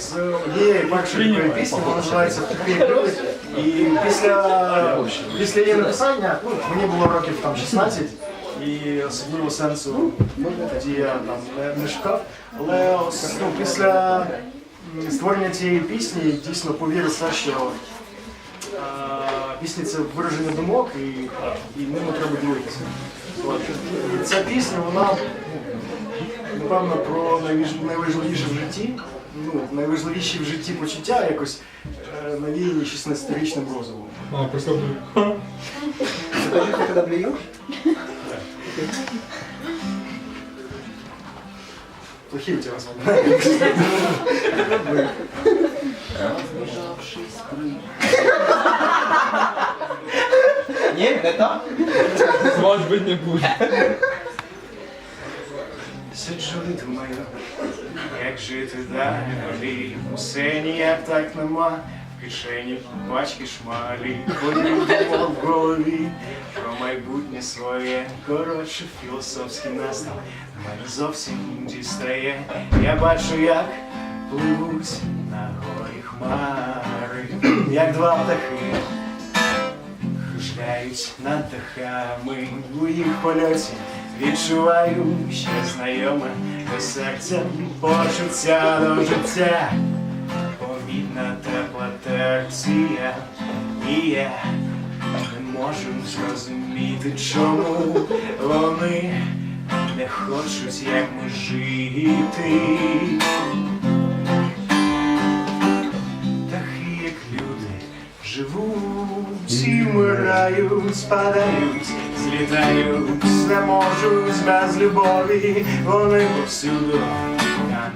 з однієї першої пісні, вона називається «Такі люди. І після, після її написання ну, мені було років там 16, і особливо сенсу тоді я там не, не шукав. Але ось, ну, після створення цієї пісні дійсно повірив що е, пісні це вираження думок і, і ними треба ділитися. Ця пісня, вона ну, напевно про найважливіше в житті, ну, найважливіші в житті почуття якось е, навіяні 16-річним розумом. А, просто Покажи, ты когда блюешь? Плохі у тебе звання. Нет, это? может быть не будет. Сиджу і думаю, як жити далі. Усе ніяк так нема. В кишені пачки шмалі, ходив в голові про майбутнє своє. Коротше, філософський настав мене зовсім дістає. Я бачу, як пливуть на горі хмари, як два птахи. Кружляють над дахами у їх польоті. Відчуваю ще знайоме до серця почуття до життя. Помітна тепла терція, і я не можу зрозуміти, чому вони не хочуть, як ми жити. Живуть вмирають, спадають, злітають, не можуть без любові, вони повсюду,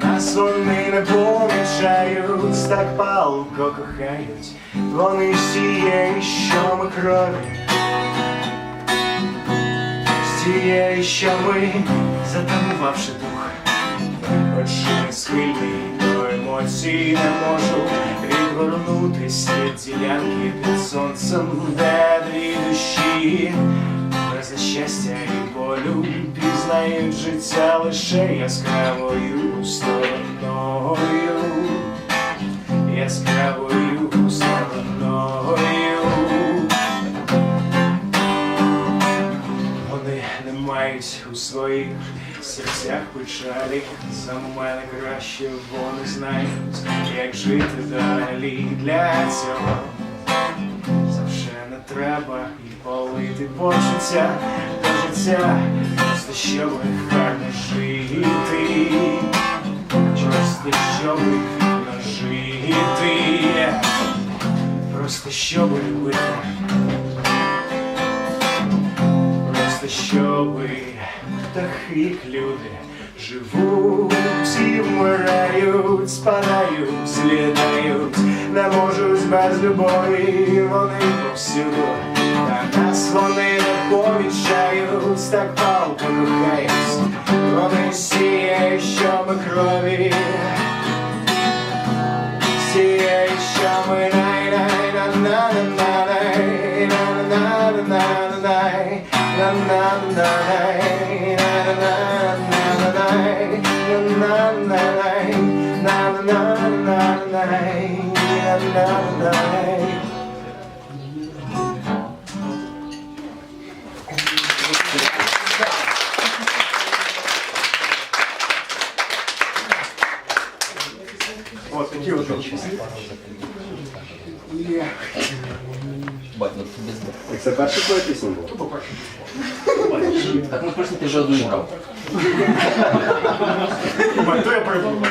а нас вони не помічають, так палко кохають, вони з тієї, що ми крові, з тієї, що ми, затамувавши дух. Хоч не схильний до емоцій не можу відвернутись від ділянки під сонцем, де дві душі пізнають життя лише яскравою стороною, яскравою стороною. Вони не мають у своїх серцях печалі. За мене краще вони знають, як жити далі для цього. Завше не треба і полити почуття до життя, просто щоб гарно жити, просто щоб вільно жити, просто щоб любити. Просто щоби птахи, люди живуть і вмирають, спадають, злітають, не можуть без любові, вони повсюду, помічають, так палко кохають, вони всі, що ми крові, всі, що ми най най на на на на най на на на на най на на на най на на на най на на най на на на най на на най І Так це перша твоя пісня була? Так ну просто ти вже одну грав. Бать, то я придумав.